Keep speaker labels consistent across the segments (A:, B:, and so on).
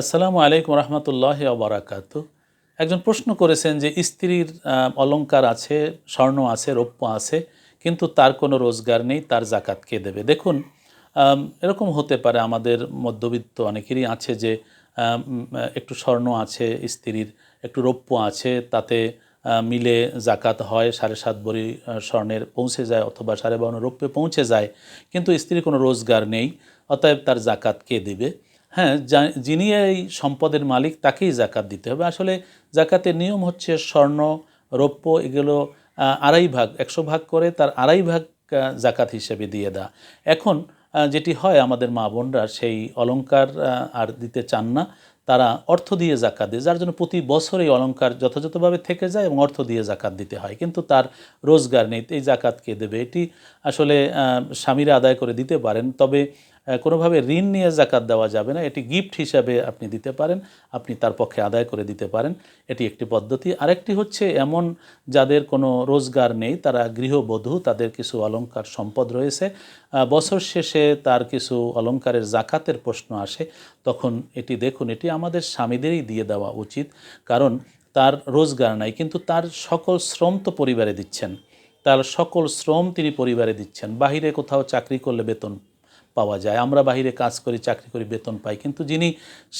A: আসসালামু আলাইকুম রহমতুল্লাহ বারাকাত একজন প্রশ্ন করেছেন যে স্ত্রীর অলঙ্কার আছে, স্বর্ণ আছে, রৌপ্য আছে, কিন্তু তার কোনো রোজগার নেই, তার জাকাত কে দেবে? দেখুন এরকম হতে পারে আমাদের মধ্যবিত্ত অনেকেরই আছে যে একটু স্বর্ণ আছে স্ত্রীর, একটু রৌপ্য আছে, তাতে মিলে জাকাত হয়, সাড়ে সাত বড়ি স্বর্ণের পৌঁছে যায় অথবা সাড়ে বাউন্ন রৌপ্যে পৌঁছে যায়, কিন্তু স্ত্রীর কোনো রোজগার নেই, অতএব তার জাকাত কে দিবে? হ্যাঁ যিনি এই সম্পদের মালিক তাকেই জাকাত দিতে হবে। আসলে জাকাতের নিয়ম হচ্ছে স্বর্ণ, রৌপ্য এগুলো আড়াই ভাগ, একশো ভাগ করে তার আড়াই ভাগ জাকাত হিসেবে দিয়ে দেওয়া। এখন যেটি হয় আমাদের মা বোনরা সেই অলঙ্কার আর দিতে চান না। তারা অর্থ দিয়ে জাকাত দেয়, যার জন্য প্রতি বছর এই অলংকার যথাযথভাবে থেকে যায় এবং অর্থ দিয়ে জাকাত দিতে হয়। কিন্তু তার রোজগার নেই, এই জাকাত কে দেবে? এটি আসলে স্বামীরা আদায় করে দিতে পারেন। তবে কোনোভাবে ঋণ নিয়ে জাকাত দেওয়া যাবে না। এটি গিফট হিসাবে আপনি দিতে পারেন, আপনি তার পক্ষে আদায় করে দিতে পারেন। এটি একটি পদ্ধতি। আরেকটি হচ্ছে এমন যাদের কোনো রোজগার নেই, তারা গৃহবধূ, তাদের কিছু অলংকার সম্পদ রয়েছে। বছর শেষে তার কিছু অলংকারের জাকাতের প্রশ্ন আসে, তখন এটি দেখুন, এটি আমাদের স্বামীদেরই দিয়ে দেওয়া উচিত, কারণ তার রোজগার নাই, কিন্তু তার সকল শ্রম তো পরিবারে দিচ্ছেন। তার সকল শ্রম তিনি পরিবারে দিচ্ছেন। বাহিরে কোথাও চাকরি করলে বেতন পাওয়া যায়। আমরা বাহিরে কাজ করি, চাকরি করি, বেতন পাই। কিন্তু যিনি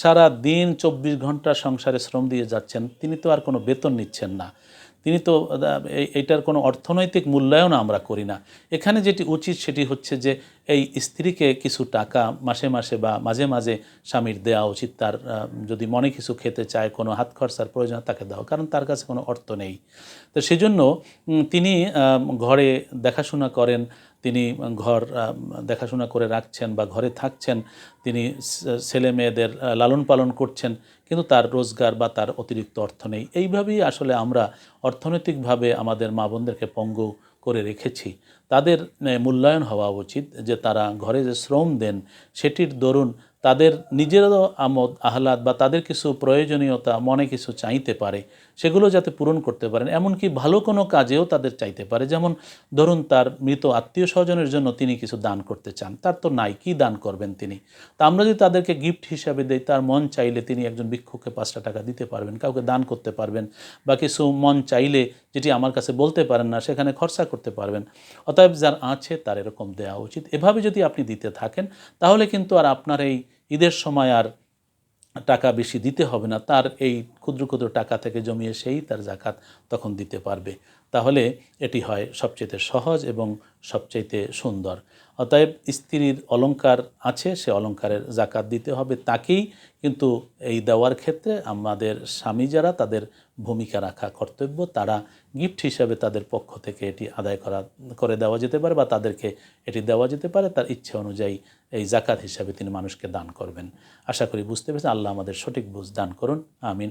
A: সারা দিন চব্বিশ ঘণ্টা সংসারে শ্রম দিয়ে যাচ্ছেন, তিনি তো আর কোনো বেতন নিচ্ছেন না। তিনি তো এটার কোনো অর্থনৈতিক মূল্যায়ন আমরা করি না। এখানে যেটি উচিত সেটি হচ্ছে যে এই স্ত্রীকে কিছু টাকা মাসে মাসে বা মাঝে মাঝে স্বামীর দেওয়া উচিত, তার যদি মনে কিছু খেতে চায়, কোনো হাত খরচার প্রয়োজন তাকে দাও, কারণ তার কাছে কোনো অর্থ নেই। তো সেজন্য তিনি ঘরে দেখাশোনা করেন, তিনি ঘর দেখাশোনা করে রাখছেন বা ঘরে থাকছেন, তিনি ছেলে মেয়েদের লালন পালন করছেন, কিন্তু তার রোজগার বা তার অতিরিক্ত অর্থ নেই। এইভাবেই আসলে আমরা অর্থনৈতিকভাবে আমাদের মা বোনদেরকে পঙ্গু করে রেখেছি। তাদের মূল্যায়ন হওয়া উচিত যে তারা ঘরে যে শ্রম দেন সেটির দরুন তাদের নিজেরও আমোদ, আহ্লাদ বা তাদের কিছু প্রয়োজনীয়তা মনে কিছু চাইতে পারে, সেগুলো যাতে পূরণ করতে পারেন। এমনকি ভালো কোনো কাজেও তাদের চাইতে পারে। যেমন ধরুন তার মৃত আত্মীয় স্বজনের জন্য তিনি কিছু দান করতে চান। তার তো নাই, কি দান করবেন তিনি? তা আমরা যদি তাদেরকে গিফট হিসাবে দেই, তার মন চাইলে তিনি একজন ভিক্ষুককে পাঁচটা টাকা দিতে পারবেন, কাউকে দান করতে পারবেন বা কিছু মন চাইলে যেটি আমার কাছে বলতে পারেন না, সেখানে খরচা করতে পারবেন। অতএব যার আছে তার এরকম দেওয়া উচিত। এভাবে যদি আপনি দিতে থাকেন, তাহলে কিন্তু আর আপনার এই ঈদের সময় আর টাকা বেশি দিতে হবে না। তার এই ক্ষুদ্র ক্ষুদ্র টাকা থেকে জমিয়ে সেই তার জাকাত তখন দিতে পারবে। তাহলে এটি হয় সবচেয়ে সহজ এবং সবচাইতে সুন্দর। অতএব স্ত্রীর অলঙ্কার আছে, সে অলংকারের জাকাত দিতে হবে তাকেই, কিন্তু এই দেওয়ার ক্ষেত্রে আমাদের স্বামী যারা তাদের ভূমিকা রাখা কর্তব্য, তারা গিফট হিসাবে তাদের পক্ষ থেকে এটি আদায় করা, করে দেওয়া যেতে পারে বা তাদেরকে এটি দেওয়া যেতে পারে, তার ইচ্ছে অনুযায়ী এই জাকাত হিসাবে তিনি মানুষকে দান করবেন। আশা করি বুঝতে পেরেছেন, আল্লাহ আমাদের সঠিক বুঝ দান করুন। আমিন।